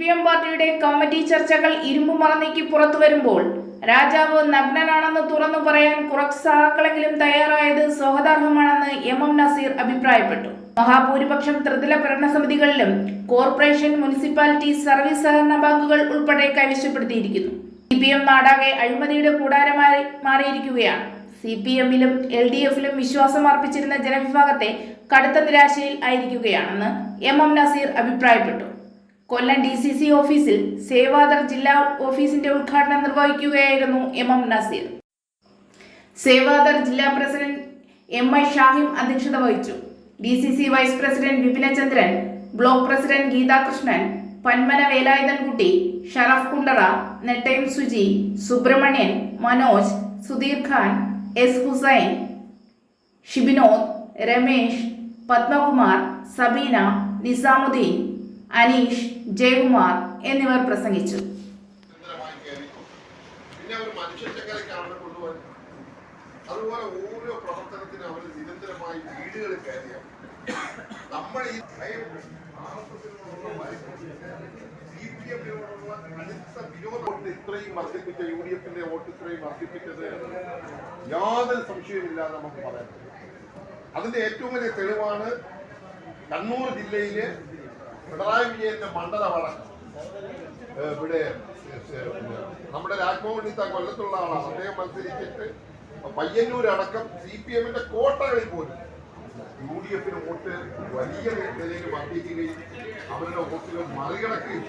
P M പാർട്ടിയുടെ committee ചർച്ചകൾ ഇരുമ്പു മറന്നേക്ക് പുറത്തു വരുമ്പോൾ രാജാവ് നഗ്നനാണെന്ന് തുറന്നു പറയാൻ കുറച്ച് സഹാക്കളെങ്കിലും തയ്യാറായത് സ്വാഗതാർഹമാണെന്ന് എം എം നസീർ അഭിപ്രായപ്പെട്ടു. മഹാഭൂരിപക്ഷം ത്രിതല ഭരണസമിതികളിലും കോർപ്പറേഷൻ മുനിസിപ്പാലിറ്റി സർവീസ് സഹകരണ ബാങ്കുകൾ ഉൾപ്പെടെ കൈവശപ്പെടുത്തിയിരിക്കുന്നു. സി പി എം നാടാകെ അഴിമതിയുടെ കൂടാരമായി മാറിയിരിക്കുകയാണ്. സി പി എമ്മിലും എൽ ഡി എഫിലും വിശ്വാസം അർപ്പിച്ചിരുന്ന ജനവിഭാഗത്തെ കടുത്ത നിരാശയിൽ ആയിരിക്കുകയാണെന്ന് എം എം നസീർ അഭിപ്രായപ്പെട്ടു. കൊല്ലം ഡി സി സി ഓഫീസിൽ സേവാദർ ജില്ലാ ഓഫീസിന്റെ ഉദ്ഘാടനം നിർവഹിക്കുകയായിരുന്നു എം എം നസീർ. സേവാദർ ജില്ലാ പ്രസിഡന്റ് എം ഐ ഷാഹിം അധ്യക്ഷത വഹിച്ചു. D C C vice president Vipinachandran block president Geethakrishnan Panmana Velayudhankutty Sharaf Kundara Nettayam Suji Subrahmanyan Manoj Sudheer Khan S Hussain Shibinod Ramesh Padmakumar Sabeena Nizamuddin Aneesh Jayakumar എന്നിവർ പ്രസംഗിച്ചു. അതുപോലെ ഓരോ പ്രവർത്തനത്തിനും അവർ നിരന്തരമായി വീടുകളിൽ കയറിയാണ് നമ്മൾ ഈ ഇത്രയും വർദ്ധിപ്പിച്ച യു ഡി എഫിന്റെ വോട്ട് ഇത്രയും വർദ്ധിപ്പിച്ചത് യാതൊരു സംശയമില്ലാതെ നമുക്ക് പറയാൻ അതിന്റെ ഏറ്റവും വലിയ തെളിവാണ് കണ്ണൂർ ജില്ലയിലെ പിണറായി വിജയന്റെ മണ്ഡലമടക്കം ഏഹ് ഇവിടെ നമ്മുടെ രാജ്മോഹൻ ഇത്ത കൊല്ലത്തുള്ള ആളാണ്. അദ്ദേഹം മത്സരിച്ചിട്ട് പയ്യന്നൂരടക്കം സി പി എമ്മിന്റെ കോട്ടകളിൽ പോലും യു ഡി എഫിന് വോട്ട് വലിയ നിലയിൽ വർദ്ധിക്കുകയും അവരുടെ വോട്ടുകൾ മറികടക്കുകയും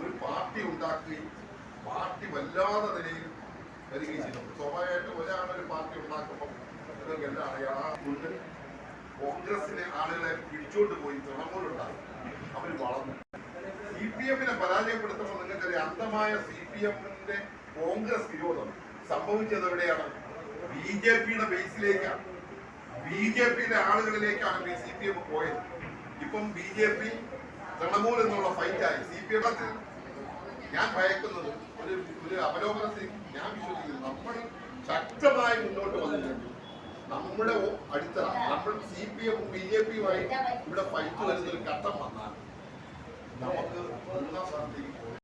ഒരു പാർട്ടി ഉണ്ടാക്കുകയും പാർട്ടി വല്ലാതെ നിലയിൽ വരികയും ചെയ്തു. സ്വാഭാവികമായിട്ടും ഒരാളൊരു പാർട്ടി ഉണ്ടാക്കുമ്പോൾ നിങ്ങൾക്ക് എല്ലാം അറിയാം കോൺഗ്രസിലെ ആളുകളെ പിടിച്ചോണ്ട് പോയി തൃണമൂലുണ്ടാകും അവർ വളർന്നു. സി പി എമ്മിനെ പരാജയപ്പെടുത്തുമ്പോൾ നിങ്ങൾക്കറിയാം അന്തമായ സി പി എമ്മിന്റെ കോൺഗ്രസ് വിരോധം. സംഭവിച്ചത് എവിടെയാണ്? ബി ജെ പിയുടെ ബേസിലേക്കാണ്. ബി ജെ പിയുടെ ആളുകളിലേക്കാണ് സി പി എം പോയത്. ഇപ്പം ബി ജെ പി തൃണമൂൽ എന്നുള്ള ഫൈറ്റായി. സി പി എമ്മത്തിൽ ഞാൻ ഭയക്കുന്നത് ഒരു ഒരു അവലോകനത്തിൽ ഞാൻ വിശ്വസിക്കുന്നു. നമ്മൾ ശക്തമായി മുന്നോട്ട് വന്നിട്ടുണ്ട് നമ്മുടെ അടിത്തറ നമ്മൾ സി പി എമ്മും ബി ജെ പിയുമായി ഇവിടെ ഫൈറ്റ് വരുന്ന ഒരു ഘട്ടം വന്നാൽ നമുക്ക് ഒന്നാം സ്ഥാനത്തേക്ക്